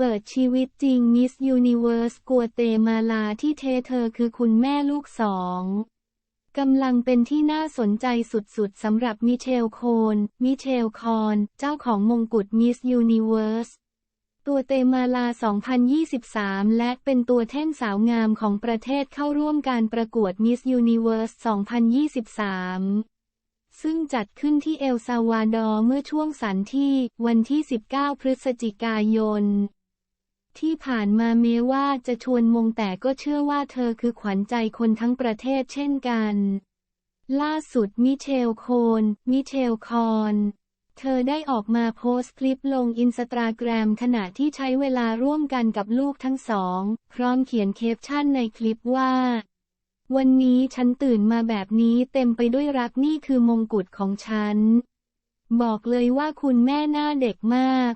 เปิดชีวิตจริงมิสยูนิเว r ร์สกัวเตมาลาที่เทเธอคือคุณแม่ลูกสองกำลังเป็นที่น่าสนใจสุดๆสำหรับมิเชลโคน มิเชลคอน เจ้าของมงกุฎมิสยูนิเว r ร์สตัวเตมาลา 2023 และเป็นตัวแท่นสาวงามของประเทศเข้าร่วมการประกวดมิสยูนิเว r ร์ส2023ซึ่งจัดขึ้นที่เอลซาวาดอร์เมื่อช่วงสันที่วันที่ 19 พฤศจิกายน ที่ผ่านมาเมว่าจะชวนมงแต่ก็เชื่อว่าเธอคือขวัญใจคนทั้งประเทศเช่นกัน ล่าสุดมิเชลโคน มิเชลคอนเธอได้ออกมาโพสต์คลิปลงอินสตาแกรมขณะที่ใช้เวลาร่วมกันกับลูกทั้งสอง พร้อมเขียนเคปชั่นในคลิปว่า วันนี้ฉันตื่นมาแบบนี้เต็มไปด้วยรักนี่คือมงกุฎของฉัน บอกเลยว่าคุณแม่หน้าเด็กมาก